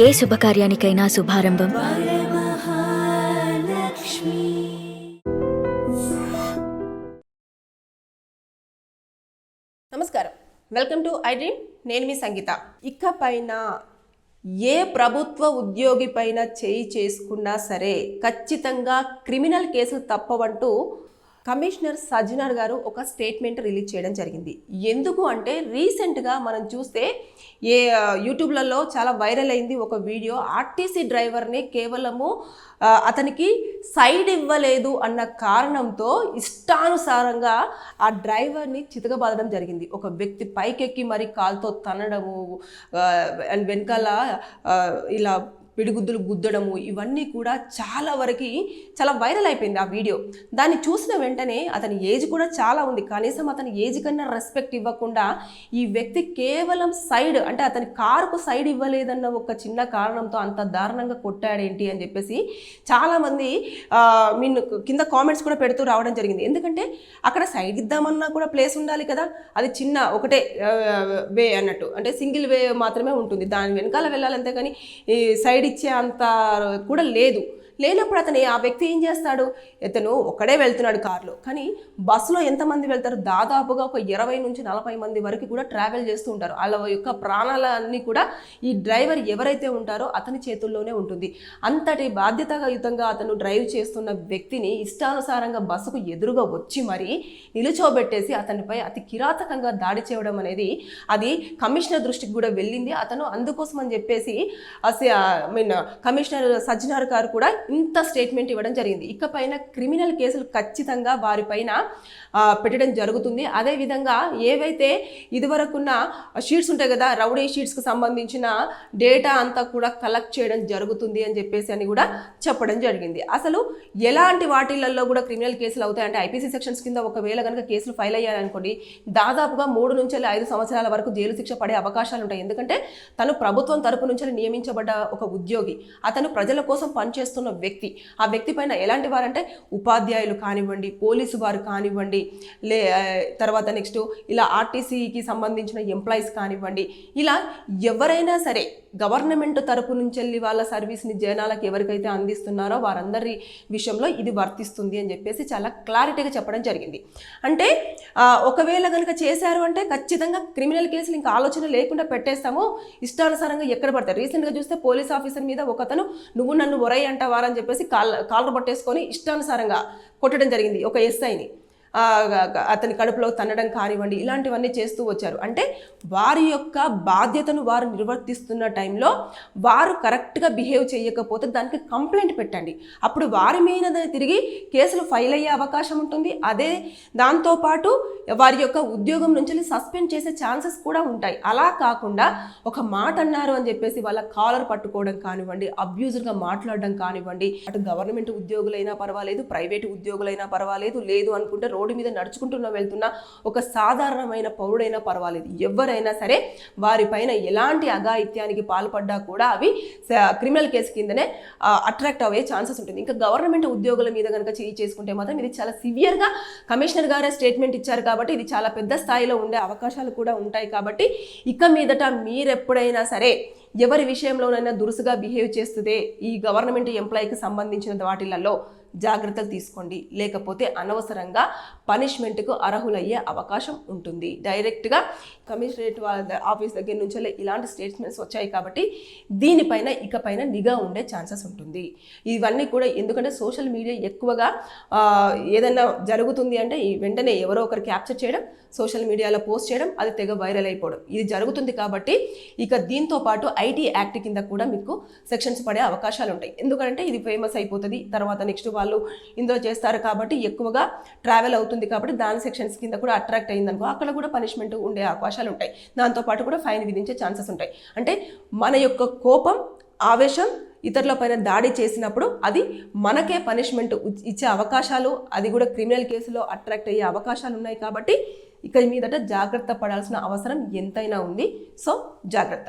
ఏ శుభకార్యానికైనా శుభారంభం. నమస్కారం. Welcome to iDream. నేను మీ సంగీత. ఇకపైన ఏ ప్రభుత్వ ఉద్యోగి పైన చేయి చేసుకున్నా సరే ఖచ్చితంగా క్రిమినల్ కేసులు తప్పవంటూ కమిషనర్ సజ్జనార్ గారు ఒక స్టేట్మెంట్ రిలీజ్ చేయడం జరిగింది. ఎందుకు అంటే రీసెంట్గా మనం చూస్తే ఏ యూట్యూబ్లలో చాలా వైరల్ అయింది ఒక వీడియో. ఆర్టీసీ డ్రైవర్ని కేవలము అతనికి సైడ్ ఇవ్వలేదు అన్న కారణంతో ఇష్టానుసారంగా ఆ డ్రైవర్ని చితకబాదడం జరిగింది. ఒక వ్యక్తి పైకెక్కి మరి కాల్తో తనడము అండ్ వెనకాల ఇలా పిడిగుద్దులు గుద్దడము ఇవన్నీ కూడా చాలా వరకు చాలా వైరల్ అయిపోయింది ఆ వీడియో దాన్ని చూసిన వెంటనే అతని ఏజ్ కూడా చాలా ఉంది. కనీసం అతని ఏజ్ కన్నా రెస్పెక్ట్ ఇవ్వకుండా ఈ వ్యక్తి కేవలం సైడ్ అంటే అతని కారుకు సైడ్ ఇవ్వలేదన్న ఒక చిన్న కారణంతో అంత దారుణంగా కొట్టాడేంటి అని చెప్పేసి చాలామంది మీన్ కింద కామెంట్స్ కూడా పెడుతూ రావడం జరిగింది. ఎందుకంటే అక్కడ సైడ్ ఇద్దామన్నా కూడా ప్లేస్ ఉండాలి కదా. అది చిన్న ఒకటే వే అన్నట్టు. అంటే సింగిల్ వే మాత్రమే ఉంటుంది. దాని వెనకాల వెళ్ళాలంతే కానీ ఈ సైడ్ ఇచ్చే అంత కూడా లేదు. లేనప్పుడు అతను ఆ వ్యక్తి ఏం చేస్తాడు? ఇతను ఒకడే వెళ్తున్నాడు కారులో. కానీ బస్సులో ఎంతమంది వెళ్తారు? దాదాపుగా ఒక ఇరవై నుంచి నలభై మంది వరకు కూడా ట్రావెల్ చేస్తూ ఉంటారు. వాళ్ళ యొక్క ప్రాణాలన్నీ కూడా ఈ డ్రైవర్ ఎవరైతే ఉంటారో అతని చేతుల్లోనే ఉంటుంది. అంతటి బాధ్యతాయుతంగా అతను డ్రైవ్ చేస్తున్న వ్యక్తిని ఇష్టానుసారంగా బస్సుకు ఎదురుగా వచ్చి మరీ నిలుచోబెట్టేసి అతనిపై అతి కిరాతకంగా దాడి చేయడం అనేది అది కమిషనర్ దృష్టికి కూడా వెళ్ళింది. అతను అందుకోసం అని చెప్పేసి I mean commissioner Sajjanar garu కూడా ఇంత స్టేట్మెంట్ ఇవ్వడం జరిగింది. ఇకపైన క్రిమినల్ కేసులు ఖచ్చితంగా వారిపైన పైన పెట్టడం జరుగుతుంది. అదేవిధంగా ఏవైతే ఇదివరకున్న షీట్స్ ఉంటాయి కదా రౌడీ షీట్స్కి సంబంధించిన డేటా అంతా కూడా కలెక్ట్ చేయడం జరుగుతుంది అని చెప్పేసి అని కూడా చెప్పడం జరిగింది. అసలు ఎలాంటి వాటిలలో కూడా క్రిమినల్ కేసులు అవుతాయంటే ఐపీసీ సెక్షన్స్ కింద ఒకవేళ కనుక కేసులు ఫైల్ అయ్యాయనుకోండి దాదాపుగా మూడు నుంచి ఐదు సంవత్సరాల వరకు జైలు శిక్ష పడే అవకాశాలు ఉంటాయి. ఎందుకంటే తను ప్రభుత్వం తరపు నుంచి నియమించబడ్డ ఒక ఉద్యోగి. అతను ప్రజల కోసం పనిచేస్తున్న వ్యక్తి. ఆ వ్యక్తి పైన ఎలాంటి వారంటే ఉపాధ్యాయులు కానివ్వండి పోలీసు వారు కానివ్వండి లే తర్వాత నెక్స్ట్ ఇలా ఆర్టీసీకి సంబంధించిన ఎంప్లాయీస్ కానివ్వండి. ఇలా ఎవరైనా సరే గవర్నమెంట్ తరపు నుంచి వెళ్ళి వాళ్ళ సర్వీస్ని జనాలకు ఎవరికైతే అందిస్తున్నారో వారందరి విషయంలో ఇది వర్తిస్తుంది అని చెప్పేసి చాలా క్లారిటీగా చెప్పడం జరిగింది. అంటే ఒకవేళ కనుక చేశారు అంటే ఖచ్చితంగా క్రిమినల్ కేసులు ఇంకా ఆలోచన లేకుండా పెట్టేస్తాము. ఇష్టానుసారంగా ఎక్కడ పడతారు రీసెంట్గా చూస్తే పోలీస్ ఆఫీసర్ మీద ఒకతను నువ్వు నన్ను ఒరై అంటావా అని చెప్పేసి కాల్ కాలర్ పట్టేసుకొని ఇష్టానుసారంగా కొట్టడం జరిగింది ఒక ఎస్ఐని అతని కడుపులో తన్నడం కానివ్వండి ఇలాంటివన్నీ చేస్తూ వచ్చారు. అంటే వారి యొక్క బాధ్యతను వారు నిర్వర్తిస్తున్న టైంలో వారు కరెక్ట్గా బిహేవ్ చేయకపోతే దానికి కంప్లైంట్ పెట్టండి. అప్పుడు వారి మీద తిరిగి కేసులు ఫైల్ అయ్యే అవకాశం ఉంటుంది. అదే దాంతోపాటు వారి యొక్క ఉద్యోగం నుంచి సస్పెండ్ చేసే ఛాన్సెస్ కూడా ఉంటాయి. అలా కాకుండా ఒక మాట అన్నారు అని చెప్పేసి వాళ్ళ కాలర్ పట్టుకోవడం కానివ్వండి అబ్యూజర్గా మాట్లాడడం కానివ్వండి అటు గవర్నమెంట్ ఉద్యోగులైనా పర్వాలేదు ప్రైవేట్ ఉద్యోగులైనా పర్వాలేదు లేదు అనుకుంటే రోడ్డు మీద నడుచుకుంటున్న వెళ్తున్న ఒక సాధారణమైన పౌరుడైనా పర్వాలేదు. ఎవరైనా సరే వారిపైన ఎలాంటి అఘాయిత్యానికి పాల్పడ్డా కూడా అవి క్రిమినల్ కేసు కిందనే అట్రాక్ట్ అయ్యే ఛాన్సెస్ ఉంటుంది. ఇంకా గవర్నమెంట్ ఉద్యోగుల మీద కనుక చేయి చేసుకుంటే మాత్రం ఇది చాలా సివియర్గా కమిషనర్ గారే స్టేట్మెంట్ ఇచ్చారు కాబట్టి ఇది చాలా పెద్ద స్థాయిలో ఉండే అవకాశాలు కూడా ఉంటాయి కాబట్టి ఇక మీదట మీరెప్పుడైనా సరే ఎవరి విషయంలోనైనా దురుసుగా బిహేవ్ చేస్తుందే ఈ గవర్నమెంట్ ఎంప్లాయీకి సంబంధించిన వాటిలలో జాగ్రత్తలు తీసుకోండి. లేకపోతే అనవసరంగా పనిష్మెంట్కు అర్హులయ్యే అవకాశం ఉంటుంది. డైరెక్ట్గా కమిషనరేట్ వాళ్ళ ఆఫీస్ దగ్గర నుంచి ఇలాంటి స్టేట్మెంట్స్ వచ్చాయి కాబట్టి దీనిపైన ఇకపైన నిఘా ఉండే ఛాన్సెస్ ఉంటుంది. ఇవన్నీ కూడా ఎందుకంటే సోషల్ మీడియా ఎక్కువగా ఏదైనా జరుగుతుంది అంటే ఈ వెంటనే ఎవరో ఒకరు క్యాప్చర్ చేయడం సోషల్ మీడియాలో పోస్ట్ చేయడం అది తెగ వైరల్ అయిపోవడం. ఇది జరుగుతుంది కాబట్టి ఇక దీంతో పాటు ఐటీ యాక్ట్ కింద కూడా మీకు సెక్షన్స్ పడే అవకాశాలు ఉంటాయి ఎందుకంటే ఇది ఫేమస్ అయిపోతుంది తర్వాత నెక్స్ట్ వాళ్ళు ఇందులో చేస్తారు కాబట్టి ఎక్కువగా ట్రావెల్ అవుతుంది కాబట్టి దాని సెక్షన్స్ కింద కూడా అట్రాక్ట్ అయిందనుకో అక్కడ కూడా పనిష్మెంట్ ఉండే అవకాశాలు ఉంటాయి దాంతోపాటు కూడా ఫైన్ విధించే ఛాన్సెస్ ఉంటాయి. అంటే మన యొక్క కోపం ఆవేశం ఇతరుల పైన దాడి చేసినప్పుడు అది మనకే పనిష్మెంట్ ఇచ్చే అవకాశాలు అది కూడా క్రిమినల్ కేసులో అట్రాక్ట్ అయ్యే అవకాశాలు ఉన్నాయి కాబట్టి ఇక మీదట జాగ్రత్త పడాల్సిన అవసరం ఎంతైనా ఉంది. సో జాగ్రత్త.